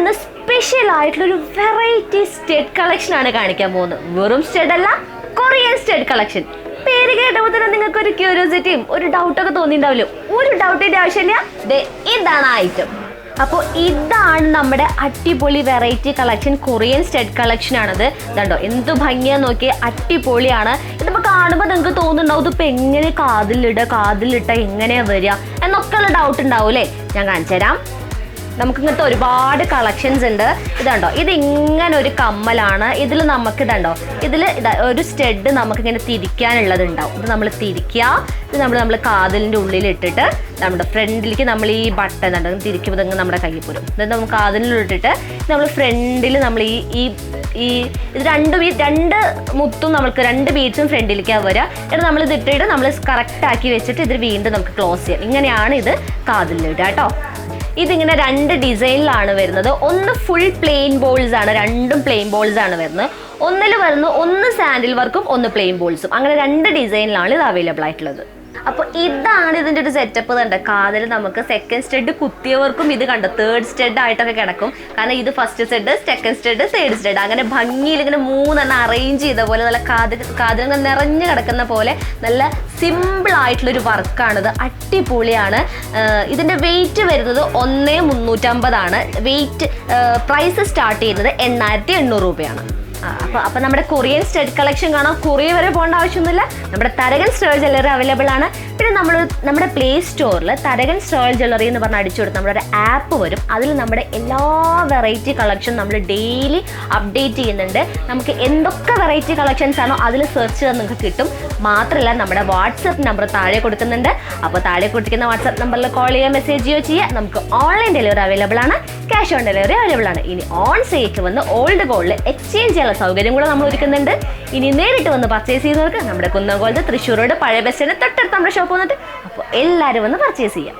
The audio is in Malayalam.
ഇന്ന് സ്പെഷ്യൽ ആയിട്ടുള്ള ഒരു വെറൈറ്റി സ്റ്റെഡ് കളക്ഷൻ ആണ് കാണിക്കാൻ പോകുന്നത്. വെറും സ്റ്റെഡ് അല്ല കൊറിയൻ സ്റ്റെഡ് കളക്ഷൻ പേര് കേട്ടപ്പോൾ തന്നെ നിങ്ങൾക്ക് ഒരു ക്യൂരിയോസിറ്റിയും ഒരു ഡൗട്ടൊക്കെ തോന്നിയിട്ടുണ്ടാവില്ല? ഒരു ഡൗട്ടിന്റെ ആവശ്യമില്ല. ഇതാണ് ഐറ്റം അപ്പോൾ ഇതാണ് നമ്മുടെ അടിപൊളി variety collection Korean stud collection ആണത്. ഇതുണ്ടോ എന്ത് ഭംഗിയാന്ന് നോക്കി അടിപൊളിയാണ്. ഇതിപ്പോൾ കാണുമ്പോൾ നിങ്ങൾക്ക് തോന്നുന്നുണ്ടാവും ഇതിപ്പോൾ എങ്ങനെ കാതിലിടുക കാതിലിട്ട എങ്ങനെയാ വരിക എന്നൊക്കെയുള്ള ഡൗട്ട് ഉണ്ടാവും അല്ലേ? ഞാൻ കാണിച്ചു തരാം നമുക്ക് ഇങ്ങനത്തെ ഒരുപാട് കളക്ഷൻസ് ഉണ്ട്. ഇതുണ്ടോ? ഇത് ഇങ്ങനെ ഒരു കമ്മലാണ്. ഇതിൽ നമുക്ക് ഇതുണ്ടോ? ഇതിൽ ഇതാ ഒരു സ്റ്റെഡ് നമുക്ക് ഇങ്ങനെ തിരിക്കാനുള്ളത് ഉണ്ടാവും ഇത് നമ്മൾ തിരിക്കുക. ഇത് നമ്മൾ നമ്മൾ കാതിലിന്റെ ഉള്ളിൽ ഇട്ടിട്ട് നമ്മുടെ ഫ്രണ്ടിലേക്ക് നമ്മൾ ഈ ബട്ടൺ ഉണ്ട് തിരിക്കുമ്പോൾ ഇങ്ങനെ നമ്മുടെ കയ്യിൽ പോരും. ഇത് നമുക്ക് കാതിലിട്ടിട്ട് നമ്മൾ ഫ്രണ്ടിൽ നമ്മൾ ഈ ഈ ഈ ഇത് രണ്ട് രണ്ട് മുത്തും നമുക്ക് രണ്ട് ബീഡ്സും ഫ്രണ്ടിലേക്കാണ് വരിക എന്നിട്ട് നമ്മൾ ഇത് ഇട്ടിട്ട് നമ്മൾ കറക്റ്റ് ആക്കി വെച്ചിട്ട് ഇത് വീണ്ടും നമുക്ക് ക്ലോസ് ചെയ്യാം. ഇങ്ങനെയാണ് ഇത് കാതിലിടുക കേട്ടോ. ഇതിങ്ങനെ രണ്ട് ഡിസൈനിലാണ് വരുന്നത്. ഒന്ന് ഫുൾ പ്ലെയിൻ ബോൾസ് ആണ് രണ്ടും പ്ലെയിൻ ബോൾസ് ആണ് വരുന്നത്. ഒന്നിൽ വരുന്നത് ഒന്ന് സാൻഡിൽ വർക്കും ഒന്ന് പ്ലെയിൻ ബോൾസും അങ്ങനെ രണ്ട് ഡിസൈനിലാണ് ഇത് അവൈലബിൾ ആയിട്ടുള്ളത്. അപ്പോൾ ഇതാണ് ഇതിന്റെ ഒരു സെറ്റപ്പ് തന്നെ കാതിൽ നമുക്ക് സെക്കൻഡ് സ്റ്റെഡ് കുത്തിയവർക്കും ഇത് കണ്ടോ? തേർഡ് സ്റ്റെഡ് ആയിട്ടൊക്കെ കിടക്കും. കാരണം ഇത് first step second step third step അങ്ങനെ ഭംഗിയിൽ ഇങ്ങനെ മൂന്നെണ്ണം അറേഞ്ച് ചെയ്ത പോലെ നല്ല കാതിൽ കാതിൽ നിറഞ്ഞു കിടക്കുന്ന പോലെ നല്ല സിമ്പിൾ ആയിട്ടുള്ള ഒരു വർക്കാണിത് അടിപൊളിയാണ്. ഇതിന്റെ വെയിറ്റ് വരുന്നത് ഒന്നേ മുന്നൂറ്റമ്പതാണ്. വെയിറ്റ് പ്രൈസ് സ്റ്റാർട്ട് ചെയ്യുന്നത് എണ്ണായിരത്തി എണ്ണൂറ് രൂപയാണ്. അപ്പൊ അപ്പൊ നമ്മുടെ കൊറിയൻ സ്റ്റഡ് കളക്ഷൻ കാണാം. കൊറിയ വരെ പോകേണ്ട ആവശ്യമൊന്നുമില്ല. നമ്മുടെ തരകൻ സ്റ്റോൾ ജ്വല്ലറി അവൈലബിൾ ആണ്. പിന്നെ നമ്മൾ നമ്മുടെ പ്ലേ സ്റ്റോറിൽ തരകൻ സ്റ്റോൾ ജ്വല്ലറി എന്ന് പറഞ്ഞ് അടിച്ചു കൊടുത്ത് നമ്മുടെ ഒരു ആപ്പ് വരും. അതിൽ നമ്മുടെ എല്ലാ വെറൈറ്റി കളക്ഷൻ നമ്മൾ ഡെയിലി അപ്ഡേറ്റ് ചെയ്യുന്നുണ്ട്. നമുക്ക് എന്തൊക്കെ വെറൈറ്റി കളക്ഷൻസ് ആണോ അതിൽ സെർച്ച് ചെയ്താൽ നിങ്ങൾക്ക് കിട്ടും. മാത്രമല്ല നമ്മുടെ വാട്സപ്പ് നമ്പർ താഴെ കൊടുക്കുന്നുണ്ട്. അപ്പോൾ താഴെ കൊടുക്കുന്ന വാട്സപ്പ് നമ്പറിൽ കോൾ ചെയ്യുക മെസ്സേജ് ചെയ്യുകയോ ചെയ്യുക. നമുക്ക് ഓൺലൈൻ ഡെലിവറി അവൈലബിൾ ആണ്. ക്യാഷ് ഓൺ ഡെലിവറി അവൈലബിൾ ആണ്. ഇനി ഓൺ സേക്ക് വന്ന് ഓൾഡ് ഗോൾഡ് എക്സ്ചേഞ്ച് ചെയ്യാനുള്ള സൗകര്യം കൂടെ നമ്മൾ ഒരുക്കുന്നുണ്ട്. ഇനി നേരിട്ട് വന്ന് പർച്ചേസ് ചെയ്യുന്നവർക്ക് നമ്മുടെ കുന്നംകോളത്ത് തൃശ്ശൂർ പഴയ ബസ് തൊട്ടടുത്ത് നമ്മുടെ ഷോപ്പ് വന്നിട്ട് അപ്പോൾ എല്ലാവരും വന്ന് പർച്ചേസ് ചെയ്യാം.